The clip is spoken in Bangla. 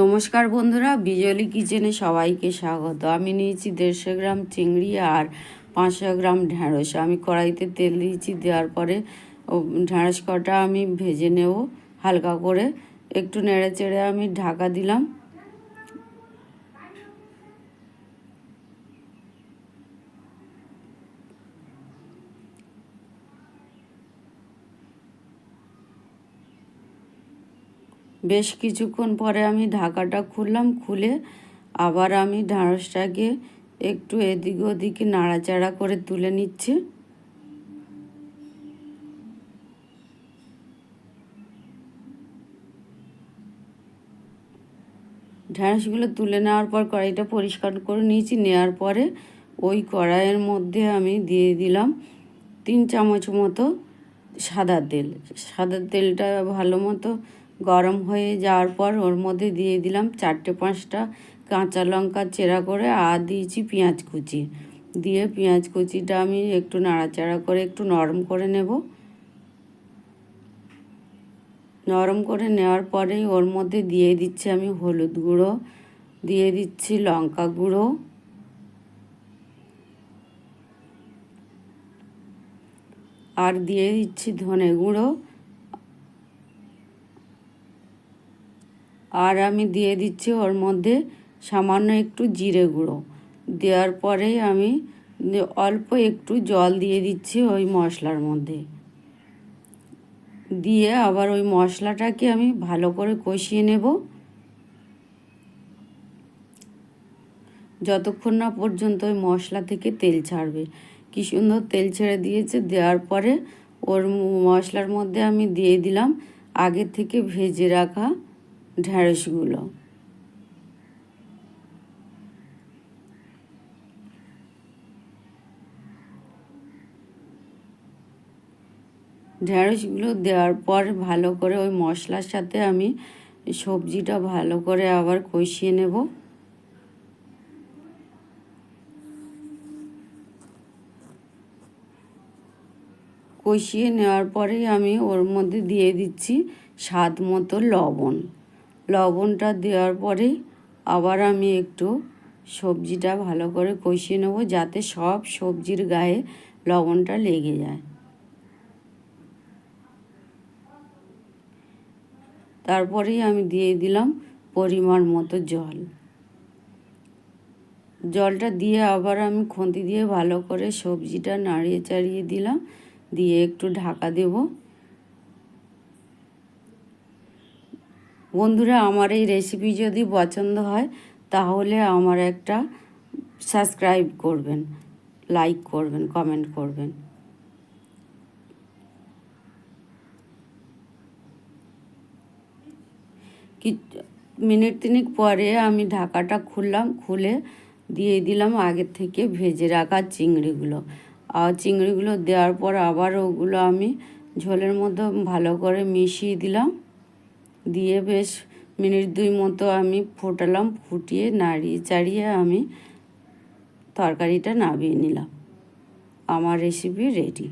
নমস্কার বন্ধুরা, বিজলি কিচেনে সবাইকে স্বাগত। আমি নিয়েছি দেড়শো গ্রাম চিংড়ি আর পাঁচশো গ্রাম ঢ্যাঁড়স। আমি কড়াইতে তেল দিয়েছি, দেওয়ার পরে ঢ্যাঁড়স কটা আমি ভেজে নেব হালকা করে। একটু নেড়ে চেড়ে আমি ঢাকা দিলাম। বেশ কিছুক্ষণ পরে আমি ঢাকাটা খুললাম, খুলে আবার আমি ঢ্যাঁড়সটাকে একটু এদিক ওদিকে নাড়াচাড়া করে তুলে নিচ্ছি। ঢ্যাঁড়সগুলো তুলে নেওয়ার পর কড়াইটা পরিষ্কার করে নিয়েছি, নেওয়ার পরে ওই কড়াইয়ের মধ্যে আমি দিয়ে দিলাম তিন চামচ মতো সাদা তেল। সাদা তেলটা ভালো মতো গরম হয়ে যাওয়ার পর ওর মধ্যে দিয়ে দিলাম চারটে পাঁচটা কাঁচা লঙ্কা চেরা করে আর দিয়েছি পেঁয়াজ কুচি। দিয়ে পেঁয়াজ কুচিটা আমি একটু নাড়াচাড়া করে একটু নরম করে নেব। নরম করে নেওয়ার পরেই ওর মধ্যে দিয়ে দিচ্ছি আমি হলুদ গুঁড়ো, দিয়ে দিচ্ছি লঙ্কা গুঁড়ো। আর দিয়ে দিচ্ছি ধনে গুঁড়ো। আর আমি দিয়ে দিচ্ছি ওর মধ্যে সামান্য একটু জিরে গুঁড়ো। দেওয়ার পরে আমি অল্প একটু জল দিয়ে দিচ্ছি ওই মশলার মধ্যে। দিয়ে আবার ওই মশলাটাকে আমি ভালো করে কষিয়ে নেব। যতক্ষণ না পর্যন্ত ওই মশলা থেকে তেল ছাড়বে। কি সুন্দর তেল ছেড়ে দিয়েছে। দেওয়ার পরে ওর মশলার মধ্যে আমি দিয়ে দিলাম আগে থেকে ভেজে রাখা ঢ্যাঁড়সগুলো ঢ্যাঁড়সগুলো দেওয়ার পর ভালো করে ওই মশলার সাথে আমি সবজিটা ভালো করে আবার কষিয়ে নেব। কষিয়ে নেওয়ার পরেই আমি ওর মধ্যে দিয়ে দিচ্ছি স্বাদ মতো লবণ। লবণটা দেওয়ার পরে আবার আমি একটু সবজিটা ভালো করে কষিয়ে নেব যাতে সব সবজির গায়ে লবণটা লেগে যায়। তারপরেই আমি দিয়ে দিলাম পরিমাণ মতো জল। জলটা দিয়ে আবার আমি খুন্তি দিয়ে ভালো করে সবজিটা নাড়িয়ে চাড়িয়ে দিলাম, দিয়ে একটু ঢাকা দেবো। বন্ধুরা, আমার এই রেসিপি যদি পছন্দ হয়, তাহলে আমার একটা সাবস্ক্রাইব করবেন লাইক করবেন কমেন্ট করবেন। কি, মিনিট তিনিক পরে আমি ঢাকাটা খুললাম, খুলে দিয়ে দিলাম আগের থেকে ভেজে রাখা চিংড়িগুলো। আর চিংড়িগুলো দেওয়ার পর আবার ওগুলো আমি ঝোলের মধ্যে ভালো করে মিশিয়ে দিলাম। দিয়ে বেশ মিনিট দুই মতো আমি ফোটালাম, ফুটিয়ে নাড়িয়ে চাড়িয়ে আমি তরকারিটা নামিয়ে নিলাম। আমার রেসিপি রেডি